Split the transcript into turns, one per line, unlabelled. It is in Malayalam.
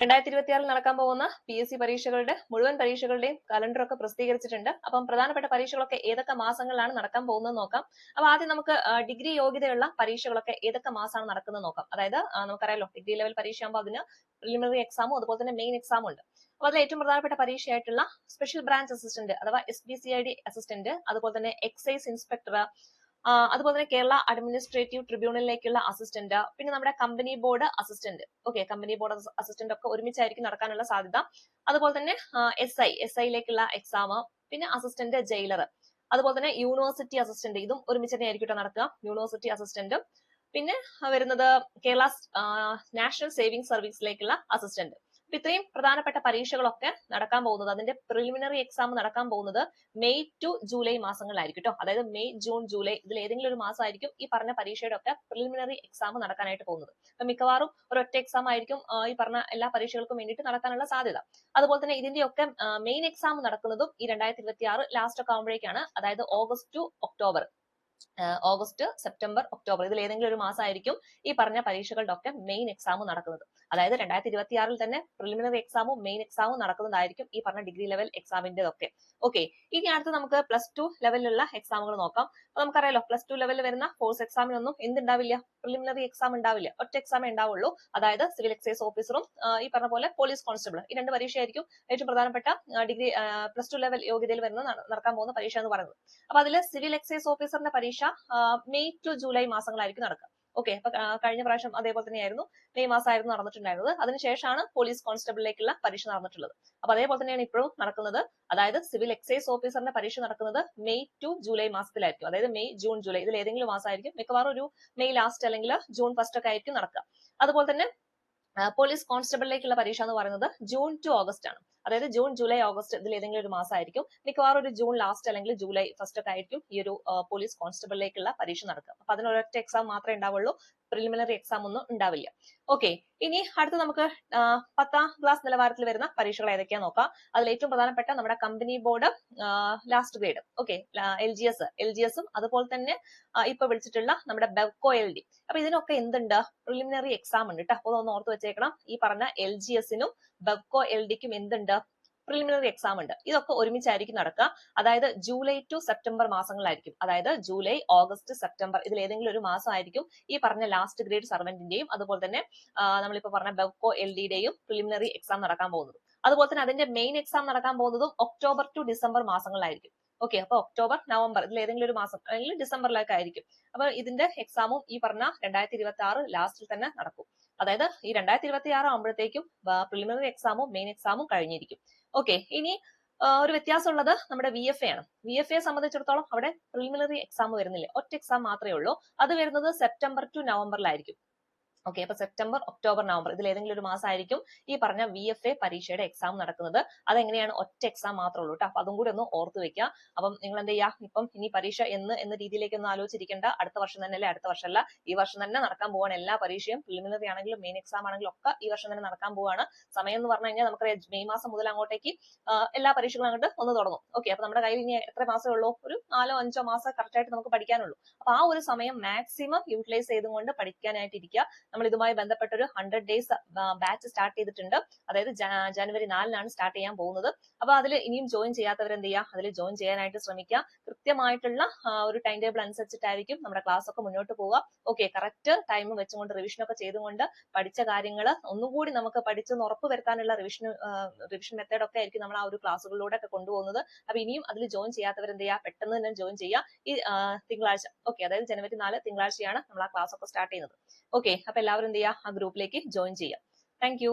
രണ്ടായിരത്തി ഇരുപത്തിയാറിൽ നടക്കാൻ പോകുന്ന പി എസ് സി പരീക്ഷകളുടെ മുഴുവൻ പരീക്ഷകളുടെയും കലണ്ടർ ഒക്കെ പ്രസിദ്ധീകരിച്ചിട്ടുണ്ട്. അപ്പം പ്രധാനപ്പെട്ട പരീക്ഷകളൊക്കെ ഏതൊക്കെ മാസങ്ങളിലാണ് നടക്കാൻ പോകുന്നത് നോക്കാം. അപ്പൊ ആദ്യം നമുക്ക് ഡിഗ്രി യോഗ്യതയുള്ള പരീക്ഷകളൊക്കെ ഏതൊക്കെ മാസമാണ് നടക്കുന്നത് നോക്കാം. അതായത് നമുക്കറിയാലോ ഡിഗ്രി ലെവൽ പരീക്ഷ ആകുമ്പോൾ അതിന് പ്രിലിമിനറി എക്സാമും അതുപോലെ തന്നെ മെയിൻ എക്സാമും ഉണ്ട്. അപ്പൊ അതിൽ ഏറ്റവും പ്രധാനപ്പെട്ട പരീക്ഷയായിട്ടുള്ള സ്പെഷ്യൽ ബ്രാഞ്ച് അസിസ്റ്റന്റ് അഥവാ S B C I D assistant അതുപോലെ തന്നെ എക്സൈസ് ഇൻസ്പെക്ടർ അതുപോലെ തന്നെ കേരള അഡ്മിനിസ്ട്രേറ്റീവ് ട്രിബ്യൂണലിലേക്കുള്ള അസിസ്റ്റന്റ് പിന്നെ നമ്മുടെ company board assistant okay company board assistant ഒക്കെ ഒരുമിച്ചായിരിക്കും നടക്കാനുള്ള സാധ്യത. അതുപോലെ തന്നെ എസ് ഐ എസ് ഐയിലേക്കുള്ള എക്സാം പിന്നെ അസിസ്റ്റന്റ് ജയിലർ അതുപോലെ തന്നെ യൂണിവേഴ്സിറ്റി അസിസ്റ്റന്റ് ഇതും ഒരുമിച്ച് തന്നെ ആയിരിക്കും നടക്കുക. യൂണിവേഴ്സിറ്റി അസിസ്റ്റന്റ് പിന്നെ വരുന്നത് കേരള നാഷണൽ സേവിംഗ് സർവീസിലേക്കുള്ള അസിസ്റ്റന്റ് അപ്പൊ ഇത്രയും പ്രധാനപ്പെട്ട പരീക്ഷകളൊക്കെ നടക്കാൻ പോകുന്നത് അതിന്റെ പ്രിലിമിനറി എക്സാം നടക്കാൻ പോകുന്നത് മെയ് ടു ജൂലൈ മാസങ്ങളിലായിരിക്കും കേട്ടോ അതായത് മെയ് ജൂൺ ജൂലൈ ഇതിൽ ഏതെങ്കിലും ഒരു മാസമായിരിക്കും ഈ പറഞ്ഞ പരീക്ഷയുടെ ഒക്കെ പ്രിലിമിനറി എക്സാം നടക്കാനായിട്ട് പോകുന്നത്. അപ്പൊ മിക്കവാറും ഒരൊറ്റ എക്സാം ആയിരിക്കും ഈ പറഞ്ഞ എല്ലാ പരീക്ഷകൾക്കും വേണ്ടിയിട്ട് നടക്കാനുള്ള സാധ്യത. അതുപോലെ തന്നെ ഇതിന്റെ ഒക്കെ മെയിൻ എക്സാം നടക്കുന്നതും ഈ രണ്ടായിരത്തി ഇരുപത്തി ആറ് ലാസ്റ്റ് ഒക്കെ ആകുമ്പോഴേക്കാണ് അതായത് August to October. August September October ഇതിൽ ഏതെങ്കിലും ഒരു മാസമായിരിക്കും ഈ പറഞ്ഞ പരീക്ഷകളുടെ മെയിൻ എക്സാമും നടക്കുന്നത്. അതായത് രണ്ടായിരത്തി ഇരുപത്തി ആറിൽ തന്നെ പ്രിലിമിനറി എക്സാമും മെയിൻ എക്സാമും നടക്കുന്നതായിരിക്കും ഈ പറഞ്ഞ ഡിഗ്രി ലെവൽ എക്സാമിന്റെ ഒക്കെ ഓക്കെ ഇനി അടുത്ത് നമുക്ക് പ്ലസ് ടു ലെവലിലുള്ള എക്സാമുകൾ നോക്കാം. അപ്പൊ നമുക്കറിയാലോ പ്ലസ് ടു ലെവലിൽ വരുന്ന കോഴ്സ് എക്സാമിനൊന്നും എന്തുണ്ടാവില്ല? പ്രിലിമിനറി എക്സാം ഉണ്ടാവില്ല. ഒറ്റ എക്സാമേ ഉണ്ടാവുള്ളൂ. അതായത് സിവിൽ എക്സൈസ് ഓഫീസറും ഈ പറഞ്ഞ പോലെ പോലീസ് കോൺസ്റ്റബിൾ ഈ രണ്ട് പരീക്ഷയായിരിക്കും ഏറ്റവും പ്രധാനപ്പെട്ട ഡിഗ്രി പ്ലസ് ടു ലെവൽ യോഗ്യതയിൽ വരുന്ന നടക്കാൻ പോകുന്ന പരീക്ഷ എന്ന് പറയുന്നത്. അപ്പൊ അതിൽ സിവിൽ എക്സൈസ് ഓഫീസറിന്റെ പരീക്ഷ ആ, മെയ് ടു ജൂലൈ മാസങ്ങളായിരിക്കും നടക്കുക. ഓക്കെ അപ്പൊ കഴിഞ്ഞ പ്രാവശ്യം അതേപോലെ തന്നെയായിരുന്നു. മെയ് മാസമായിരുന്നു നടന്നിട്ടുണ്ടായിരുന്നത്. അതിനുശേഷമാണ് പോലീസ് കോൺസ്റ്റബിളിലേക്കുള്ള പരീക്ഷ നടന്നിട്ടുള്ളത്. അപ്പൊ അതേപോലെ തന്നെയാണ് ഇപ്പോഴും നടക്കുന്നത്. അതായത് സിവിൽ എക്സൈസ് ഓഫീസറിന്റെ പരീക്ഷ നടക്കുന്നത് മെയ് ടു ജൂലൈ മാസത്തിലായിരിക്കും. അതായത് മെയ് ജൂൺ ജൂലൈ ഇതിൽ ഏതെങ്കിലും മാസമായിരിക്കും. മിക്കവാറും ഒരു മെയ് ലാസ്റ്റ് അല്ലെങ്കിൽ ജൂൺ ഫസ്റ്റ് ഒക്കെ ആയിരിക്കും നടക്കുക. അതുപോലെ തന്നെ പോലീസ് കോൺസ്റ്റബിളിലേക്കുള്ള പരീക്ഷ എന്ന് പറയുന്നത് ജൂൺ ടു ഓഗസ്റ്റ് ആണ്. അതായത് ജൂൺ ജൂലൈ ഓഗസ്റ്റ് ഇതിൽ ഏതെങ്കിലും ഒരു മാസമായിരിക്കും. മിക്കവാറും ഒരു ജൂൺ ലാസ്റ്റ് അല്ലെങ്കിൽ ജൂലൈ ഫസ്റ്റ് ഒക്കെ ആയിരിക്കും ഈ ഒരു പോലീസ് കോൺസ്റ്റബിളിലേക്കുള്ള പരീക്ഷ നടക്കുക. അപ്പൊ അതിന് ഒരൊറ്റ എക്സാം മാത്രമേ ഉണ്ടാവുള്ളൂ. പ്രിലിമിനറി എക്സാം ഒന്നും ഉണ്ടാവില്ല. ഓക്കെ ഇനി അടുത്ത് നമുക്ക് പത്താം ക്ലാസ് നിലവാരത്തിൽ വരുന്ന പരീക്ഷകൾ ഏതൊക്കെയാ നോക്കാം. അതിൽ ഏറ്റവും പ്രധാനപ്പെട്ട നമ്മുടെ company board last grade okay L G S L G എസും അതുപോലെ തന്നെ ഇപ്പൊ വിളിച്ചിട്ടുള്ള നമ്മുടെ ബെവ്കോ എൽ ഡി അപ്പൊ ഇതിനൊക്കെ എന്തുണ്ട്? പ്രിലിമിനറി എക്സാം ഉണ്ട് കേട്ടോ അപ്പൊ ഒന്ന് ഓർത്ത് വെച്ചേക്കണം. ഈ പറഞ്ഞ എൽ ജി എസിനും ബെവ്കോ എൽ ഡിക്കും എന്തുണ്ട്? പ്രിലിമിനറി എക്സാം ഉണ്ട്. ഇതൊക്കെ ഒരുമിച്ചായിരിക്കും നടക്കുക. അതായത് ജൂലൈ ടു സെപ്റ്റംബർ മാസങ്ങളിലായിരിക്കും അതായത് ജൂലൈ ഓഗസ്റ്റ് സെപ്റ്റംബർ ഇതിൽ ഏതെങ്കിലും ഒരു മാസമായിരിക്കും ഈ പറഞ്ഞ ലാസ്റ്റ് ഗ്രേഡ് സർവന്റിന്റെയും അതുപോലെ തന്നെ നമ്മളിപ്പോ പറഞ്ഞ ബെവ്കോ എൽ ഡിയുടെയും പ്രിലിമിനറി എക്സാം നടക്കാൻ പോകുന്നത്. അതുപോലെ തന്നെ അതിന്റെ മെയിൻ എക്സാം നടക്കാൻ പോകുന്നതും ഒക്ടോബർ ടു ഡിസംബർ മാസങ്ങളിലായിരിക്കും ഓക്കെ അപ്പൊ ഒക്ടോബർ നവംബർ ഇതിൽ ഏതെങ്കിലും ഒരു മാസം അല്ലെങ്കിൽ ഡിസംബറിലൊക്കെ ആയിരിക്കും. അപ്പൊ ഇതിന്റെ എക്സാമും ഈ പറഞ്ഞ രണ്ടായിരത്തി ഇരുപത്തി ആറ് ലാസ്റ്റിൽ തന്നെ നടക്കും. അതായത് ഈ രണ്ടായിരത്തി ഇരുപത്തി ആറ് ആകുമ്പോഴത്തേക്കും പ്രിലിമിനറി എക്സാമും മെയിൻ എക്സാമും കഴിഞ്ഞിരിക്കും. ഓക്കെ ഇനി ഒരു വ്യത്യാസമുള്ളത് നമ്മുടെ വി എഫ് എ ആണ്. വി എഫ് എ സംബന്ധിച്ചിടത്തോളം അവിടെ പ്രിലിമിനറി എക്സാം വരുന്നില്ല. ഒറ്റ എക്സാം മാത്രമേ ഉള്ളൂ. അത് വരുന്നത് സെപ്റ്റംബർ ടു നവംബറിലായിരിക്കും ഓക്കെ അപ്പൊ സെപ്റ്റംബർ ഒക്ടോബർ നവംബർ ഇതിൽ ഏതെങ്കിലും ഒരു മാസമായിരിക്കും ഈ പറഞ്ഞ വി എഫ് എ പരീക്ഷയുടെ എക്സാം നടക്കുന്നത്. അതെങ്ങനെയാണ്? ഒറ്റ എക്സാം മാത്രമേ ഉള്ളൂ കേട്ടോ അപ്പൊ അതും കൂടി ഒന്ന് ഓർത്ത് വെക്കുക അപ്പം നിങ്ങൾ എന്ത് ചെയ്യാ? ഇപ്പം ഇനി പരീക്ഷ എന്ന് എന്ന രീതിയിലേക്ക് ഒന്നും ആലോചിച്ചിരിക്കേണ്ട. അടുത്ത വർഷം തന്നെ അല്ലേ അടുത്ത വർഷമല്ല. ഈ വർഷം തന്നെ നടക്കാൻ പോവാണ് എല്ലാ പരീക്ഷയും. പ്രിലിമിനറി ആണെങ്കിലും മെയിൻ എക്സാം ആണെങ്കിലും ഒക്കെ ഈ വർഷം തന്നെ നടക്കാൻ പോവാണ്. സമയം എന്ന് പറഞ്ഞു കഴിഞ്ഞാൽ നമുക്കറിയാം മെയ് മാസം മുതൽ അങ്ങോട്ടേക്ക് എല്ലാ പരീക്ഷകളും അങ്ങോട്ട് ഒന്ന് തുടങ്ങും. ഓക്കെ അപ്പൊ നമ്മുടെ കയ്യിൽ ഇനി എത്ര മാസമേ ഉള്ളൂ? ഒരു നാലോ അഞ്ചോ മാസം കറക്റ്റ് ആയിട്ട് നമുക്ക് പഠിക്കാനുള്ളൂ. അപ്പൊ ആ ഒരു സമയം മാക്സിമം യൂട്ടിലൈസ് ചെയ്തുകൊണ്ട് പഠിക്കാനായിട്ട് ഇരിക്കുക നമ്മൾ ഇതുമായി ബന്ധപ്പെട്ട ഒരു ഹൺഡ്രഡ് ഡേയ്സ് ബാച്ച് സ്റ്റാർട്ട് ചെയ്തിട്ടുണ്ട്. അതായത് ജനുവരി നാലിനാണ് സ്റ്റാർട്ട് ചെയ്യാൻ പോകുന്നത്. അപ്പൊ അതിൽ ഇനിയും ജോയിൻ ചെയ്യാത്തവർ എന്ത് ചെയ്യുക അതിൽ ജോയിൻ ചെയ്യാനായിട്ട് ശ്രമിക്കുക കൃത്യമായിട്ടുള്ള ഒരു ടൈം ടേബിൾ അനുസരിച്ചിട്ടായിരിക്കും നമ്മുടെ ക്ലാസ് ഒക്കെ മുന്നോട്ട് പോവുക. ഓക്കെ കറക്റ്റ് ടൈം വെച്ചുകൊണ്ട് റിവിഷൻ ഒക്കെ ചെയ്തുകൊണ്ട് പഠിച്ച കാര്യങ്ങൾ ഒന്നുകൂടി നമുക്ക് പഠിച്ചെന്ന് ഉറപ്പ് വരുത്താനുള്ള റിവിഷൻ റിവിഷൻ മെത്തേഡ് ഒക്കെ ആയിരിക്കും നമ്മൾ ആ ഒരു ക്ലാസ്സുകളിലൂടെ ഒക്കെ കൊണ്ടുപോകുന്നത്. അപ്പൊ ഇനിയും അതിൽ ജോയിൻ ചെയ്യാത്തവർ എന്ത് ചെയ്യുക പെട്ടെന്ന് തന്നെ ജോയിൻ ചെയ്യുക. ഈ തിങ്കളാഴ്ച. ഓക്കെ അതായത് ജനുവരി നാല് തിങ്കളാഴ്ചയാണ് നമ്മൾ ആ ക്ലാസ് ഒക്കെ സ്റ്റാർട്ട് ചെയ്യുന്നത്. ഓക്കെ അപ്പൊ എല്ലാവരും എന്ത് ചെയ്യുക? ആ ഗ്രൂപ്പിലേക്ക് ജോയിൻ ചെയ്യുക. Thank you